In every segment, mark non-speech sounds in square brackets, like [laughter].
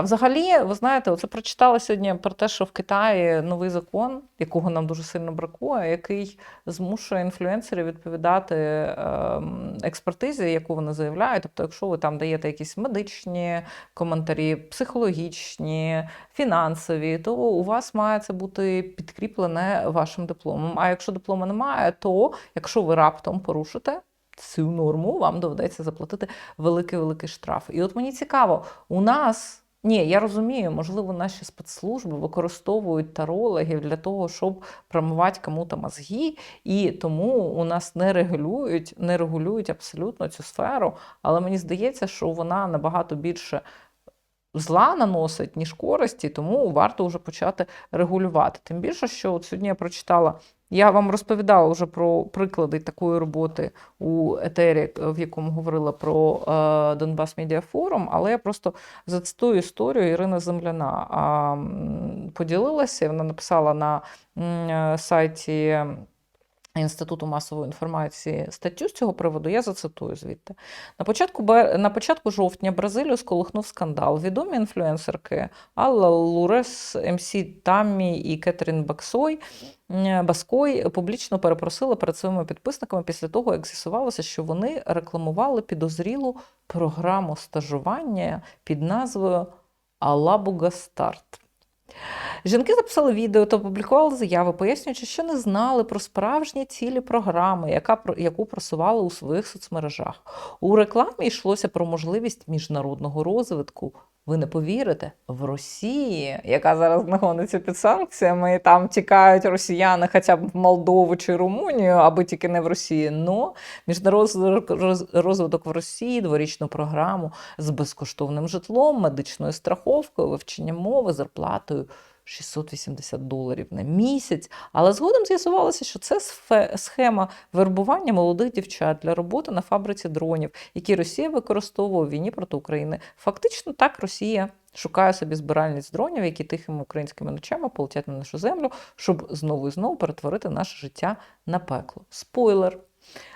А взагалі, ви знаєте, оце прочитала сьогодні про те, що в Китаї новий закон, якого нам дуже сильно бракує, який змушує інфлюенсерів відповідати ем, експертизі, яку вони заявляють. Тобто, якщо ви там даєте якісь медичні коментарі, психологічні, фінансові, то у вас має це бути підкріплене вашим дипломом. А якщо диплома немає, то якщо ви раптом порушите. Цю норму вам доведеться заплатити великий-великий штраф. І от мені цікаво, у нас ні, я розумію, можливо, наші спецслужби використовують тарологів для того, щоб промивати кому-то мозги, і тому у нас не регулюють, не регулюють абсолютно цю сферу. Але мені здається, що вона набагато більше зла наносить, ніж користі, тому варто вже почати регулювати. Тим більше, що от сьогодні я прочитала. Я вам розповідала вже про приклади такої роботи у етері, в якому говорила про е, Донбас Медіа Форум, але я просто зацитую історію Ірина Земляна. Поділилася, вона написала на е, сайті. Інституту масової інформації статтю з цього приводу, я зацитую звідти. На початку, на початку жовтня Бразилію сколихнув скандал. Відомі інфлюенсерки Алла Лурес, МС Таммі і Кетрін Баксой Баской публічно перепросили перед своїми підписниками після того, як з'ясувалося, що вони рекламували підозрілу програму стажування під назвою Алабуга Старт. Жінки записали відео та опублікували заяви, пояснюючи, що не знали про справжні цілі програми, яка, яку просували у своїх соцмережах. У рекламі йшлося про можливість міжнародного розвитку. Ви не повірите, в Росії, яка зараз знаходиться під санкціями, і там тікають росіяни хоча б в Молдову чи Румунію, аби тільки не в Росії. Но міжнародний розвиток в Росії, дворічну програму з безкоштовним житлом, медичною страховкою, вивченням мови, зарплатою 680 доларів на місяць. Але згодом з'ясувалося, що це схема вербування молодих дівчат для роботи на фабриці дронів, які Росія використовує у війні проти України. Фактично так Росія. Шукає собі збиральниць дронів, які тихими українськими ночами полетять на нашу землю, щоб знову і знову перетворити наше життя на пекло. Спойлер.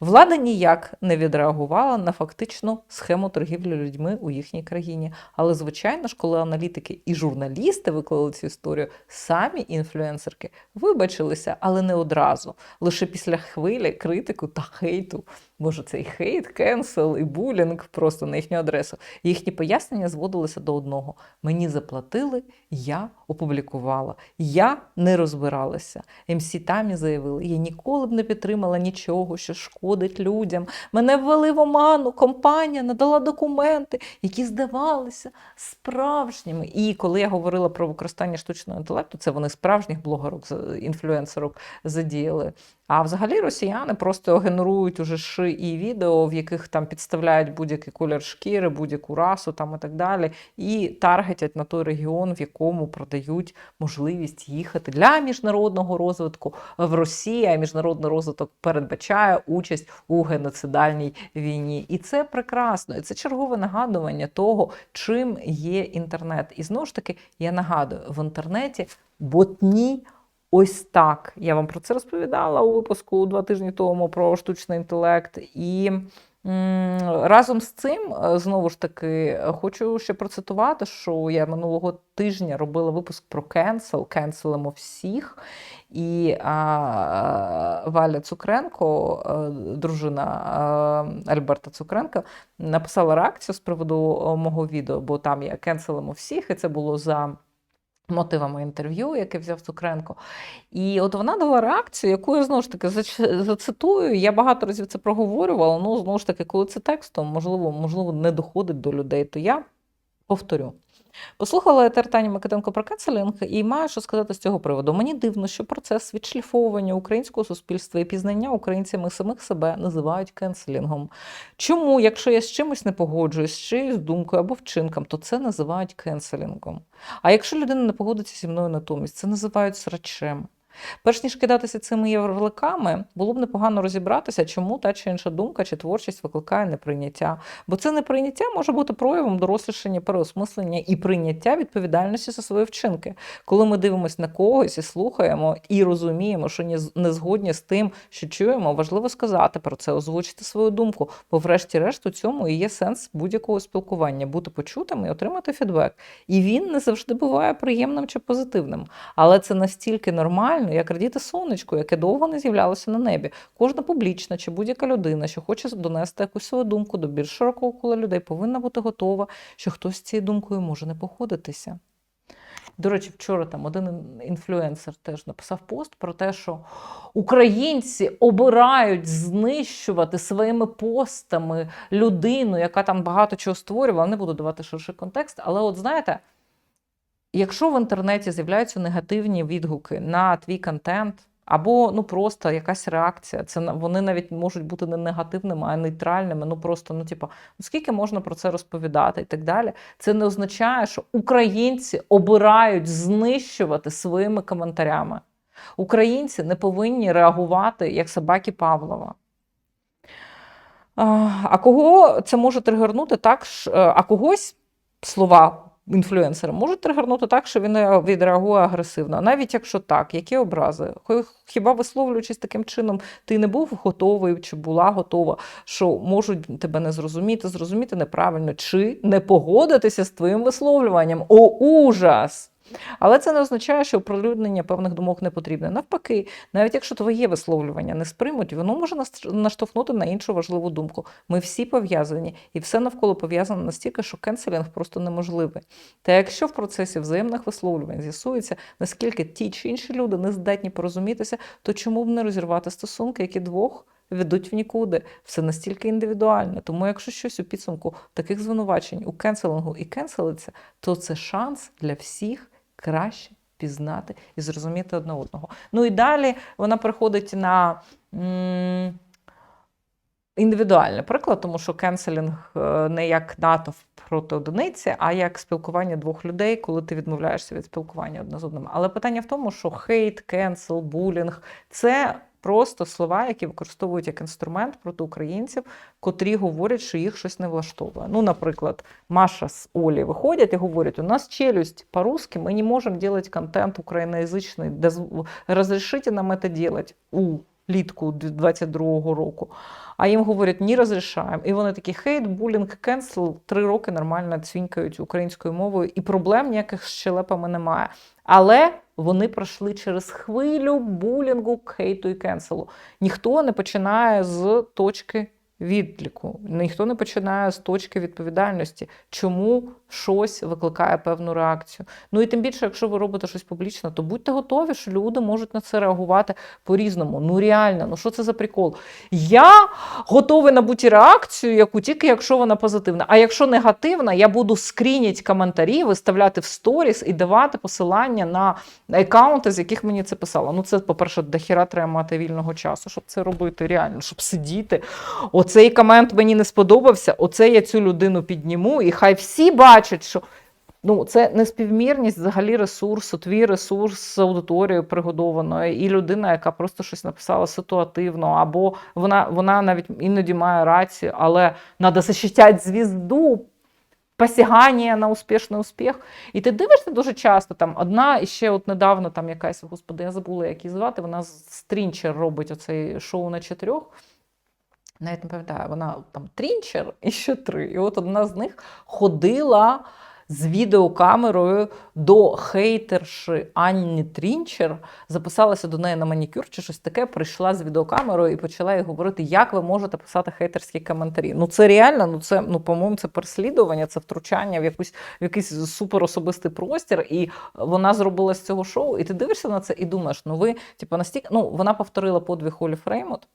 Влада ніяк не відреагувала на фактичну схему торгівлі людьми у їхній країні. Але, звичайно ж, коли аналітики і журналісти виклали цю історію, самі інфлюенсерки вибачилися, але не одразу. Лише після хвилі критику та хейту. Боже, цей хейт, кенсел і булінг просто на їхню адресу. Їхні пояснення зводилися до одного: мені заплатили, я опублікувала, я не розбиралася. МС Тамі заявили, я ніколи б не підтримала нічого, що шкодить людям. Мене ввели в оману, компанія надала документи, які здавалися справжніми. І коли я говорила про використання штучного інтелекту, це вони справжніх блогерок, інфлюенсерок задіяли. А взагалі росіяни просто генерують уже ши і відео, в яких там підставляють будь-який колір шкіри, будь-яку расу там і так далі, і таргетять на той регіон, в якому продають можливість їхати для міжнародного розвитку в Росії. А міжнародний розвиток передбачає участь у геноцидальній війні. І це прекрасно. І це чергове нагадування того, чим є інтернет. І знову ж таки, я нагадую, в інтернеті ботні. Ось так. Я вам про це розповідала у випуску два тижні тому про штучний інтелект. І разом з цим, е, знову ж таки, хочу ще процитувати, що я минулого тижня робила випуск про кенсел, кенселимо всіх. І а, Валя Цукренко, е, дружина е, Альберта Цукренка, написала реакцію з приводу е, мого відео, бо там я кенселимо всіх, і це було за мотивами інтерв'ю, яке взяв Цукренко. І от вона дала реакцію, яку я знову ж таки зацитую. Я багато разів це проговорювала. Ну, знову ж таки, коли це текстом, можливо, можливо, не доходить до людей, то я повторю. Послухала Тертані Микитенко про кенселінг і маю що сказати з цього приводу. Мені дивно, що процес відшліфовування українського суспільства і пізнання українцями самих себе називають кенселінгом. Чому, якщо я з чимось не погоджуюсь, з чиюсь думкою або вчинком, то це називають кенселінгом. А якщо людина не погодиться зі мною натомість, це називають срачем. Перш ніж кидатися цими ярликами, було б непогано розібратися, чому та чи інша думка чи творчість викликає неприйняття. Бо це неприйняття може бути проявом дорослішання, переосмислення і прийняття відповідальності за свої вчинки. Коли ми дивимося на когось і слухаємо, і розуміємо, що не згодні з тим, що чуємо, важливо сказати про це, озвучити свою думку. Бо, врешті-решт, у цьому і є сенс будь-якого спілкування бути почутим і отримати фідбек. І він не завжди буває приємним чи позитивним. Але це настільки нормально, як радіти сонечку, яке довго не з'являлося на небі. Кожна публічна чи будь-яка людина, що хоче донести якусь свою думку до більш широкого кола людей, повинна бути готова, що хтось з цією думкою може не походитися. До речі, вчора там один інфлюенсер теж написав пост про те, що українці обирають знищувати своїми постами людину, яка там багато чого створювала. Не буду давати ширший контекст, але от знаєте, якщо в інтернеті з'являються негативні відгуки на твій контент, або ну просто якась реакція, це вони навіть можуть бути не негативними, а нейтральними. Ну просто ну, типу, ну скільки можна про це розповідати і так далі. Це не означає, що українці обирають знищувати своїми коментарями. Українці не повинні реагувати як собаки Павлова. А кого це може тригернути так, е, а когось слова інфлюенсера можуть тригернути так, що він відреагує агресивно. Навіть якщо так, які образи? Хіба висловлюючись таким чином, ти не був готовий чи була готова, що можуть тебе не зрозуміти, зрозуміти неправильно, чи не погодитися з твоїм висловлюванням? О, ужас! Але це не означає, що оприлюднення певних думок не потрібне. Навпаки, навіть якщо твоє висловлювання не сприймуть, воно може наштовхнути на іншу важливу думку. Ми всі пов'язані, і все навколо пов'язано настільки, що кенселінг просто неможливий. Та якщо в процесі взаємних висловлювань з'ясується, наскільки ті чи інші люди не здатні порозумітися, то чому б не розірвати стосунки, які двох ведуть в нікуди? Все настільки індивідуально. Тому, якщо щось у підсумку таких звинувачень у кенселингу і кенселиться, то це шанс для всіх краще пізнати і зрозуміти одне одного. Ну і далі вона приходить на. Індивідуальний приклад, тому що кенселінг е, не як натовп проти одиниці, а як спілкування двох людей, коли ти відмовляєшся від спілкування одне з одним. Але питання в тому, що хейт, кенсел, булінг це просто слова, які використовують як інструмент проти українців, котрі говорять, що їх щось не влаштовує. Ну, наприклад, Маша з Олі виходять і говорять: у нас челюсть по-русски, ми не можемо робити контент україноязичний, розрішити нам це робити у літку 22-го року. А їм говорять, не розрішаємо. І вони такі хейт, булінг, кенсел, три роки нормально цвінькають українською мовою, і проблем ніяких з щелепами немає. Але вони пройшли через хвилю булінгу, хейту і кенселу. Ніхто не починає з точки відліку, ніхто не починає з точки відповідальності, чому щось викликає певну реакцію. Ну і тим більше, якщо ви робите щось публічно, то будьте готові, що люди можуть на це реагувати по-різному. Ну реально, ну що це за прикол? Я готовий на будь реакцію, яку тільки якщо вона позитивна. А якщо негативна, я буду скрінять коментарі, виставляти в сторіс і давати посилання на аккаунти, з яких мені це писало. Ну, це, по-перше, дохіра треба мати вільного часу, щоб це робити реально, щоб сидіти. Оцей комент мені не сподобався, оце я цю людину підніму, і хай всі бачать, що. Ну, це неспівмірність взагалі ресурсу, твій ресурс з аудиторією пригодованою, і людина, яка просто щось написала ситуативно, або вона, вона навіть іноді має рацію, але треба захищати звізду, посягання на успішний успіх. І ти дивишся дуже часто там одна, і ще от недавно там якась, господи, я забула, як її звати, вона з Трінчер робить оцей шоу на чотирьох. Навіть не пам'ятаю, вона там Трінчер і ще три. І от одна з них ходила з відеокамерою до хейтерші Анні Трінчер, записалася до неї на манікюр чи щось таке, прийшла з відеокамерою і почала їй говорити, як ви можете писати хейтерські коментарі. Ну це реально, ну це ну, по-моєму, це переслідування, це втручання в якусь в якийсь суперособистий простір. І вона зробила з цього шоу. І ти дивишся на це і думаєш, ну ви, типу, настільки ну вона повторила подвиг Олі Фреймот.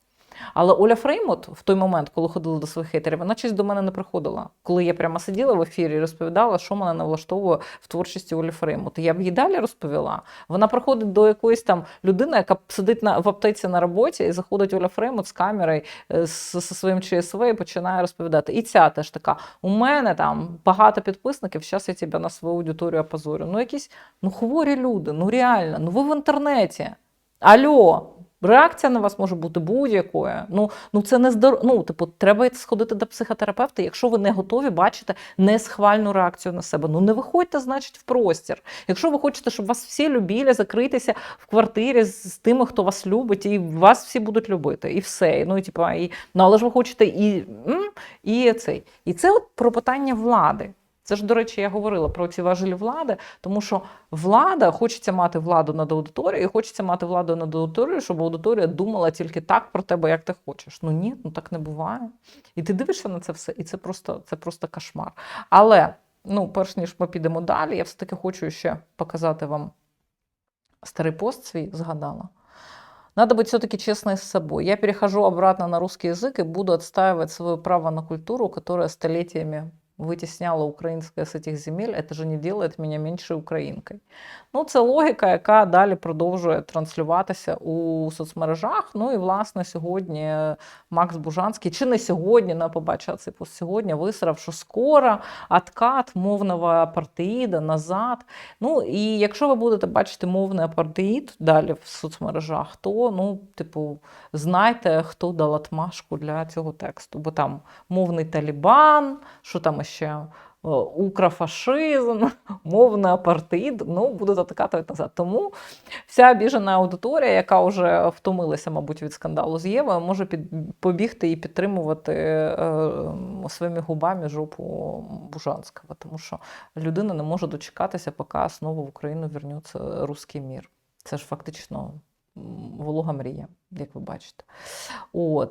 Але Оля Фреймут в той момент, коли ходила до своїх хейтерів, вона щось до мене не приходила. Коли я прямо сиділа в ефірі і розповідала, що мене не влаштовує в творчості Олі Фреймут. Я б їй далі розповіла. Вона приходить до якоїсь там людини, яка сидить на в аптеці на роботі, і заходить Оля Фреймут з камерою е, зі своїм ЧСВ і починає розповідати. І ця теж така: у мене там багато підписників, зараз я тебе на свою аудиторію опозорю. Ну, якісь ну хворі люди, ну реально, ну ви в інтернеті. Альо, реакція на вас може бути будь-якою. Ну, ну це не здор... Ну, типу, треба сходити до психотерапевта, якщо ви не готові бачити несхвальну реакцію на себе. Ну не виходьте, значить, в простір. Якщо ви хочете, щоб вас всі любили, закритися в квартирі з тими, хто вас любить, і вас всі будуть любити, і все. Ну, і, типу, і, ну але ж ви хочете і, і цей. І це от про питання влади. Це ж, до речі, я говорила про ці важелі влади, тому що влада хочеться мати владу над аудиторією, і хочеться мати владу над аудиторією, щоб аудиторія думала тільки так про тебе, як ти хочеш. Ну ні, ну так не буває. І ти дивишся на це все, і це просто, це просто кошмар. Але ну, перш ніж ми підемо далі, я все-таки хочу ще показати вам старий пост свій, згадала. Надо быть все-таки честной с собой. Я перехожу обратно на русский язык и буду отстаивать свое право на культуру, которая столетиями витісняла українське з цих земель, це ж не делает мене меншою українкою. Ну, це логіка, яка далі продовжує транслюватися у соцмережах. Ну і власне сьогодні Макс Бужанський, чи не сьогодні, не побачила цей пост сьогодні, висрав, що скоро откат мовного апартеїда назад. Ну і якщо ви будете бачити мовний апартеїд далі в соцмережах, то ну, типу, знайте, хто дав отмашку для цього тексту. Бо там мовний Талібан, що там ще е, укрофашизм, [laughs] мовний апартеїд, ну, будуть затикати назад. Тому вся біжена аудиторія, яка вже втомилася, мабуть, від скандалу з Євою, може під, побігти і підтримувати е, своїми губами жопу Бужанського, тому що людина не може дочекатися, поки знову в Україну вернеться русський мір. Це ж фактично волога мрія, як ви бачите. От.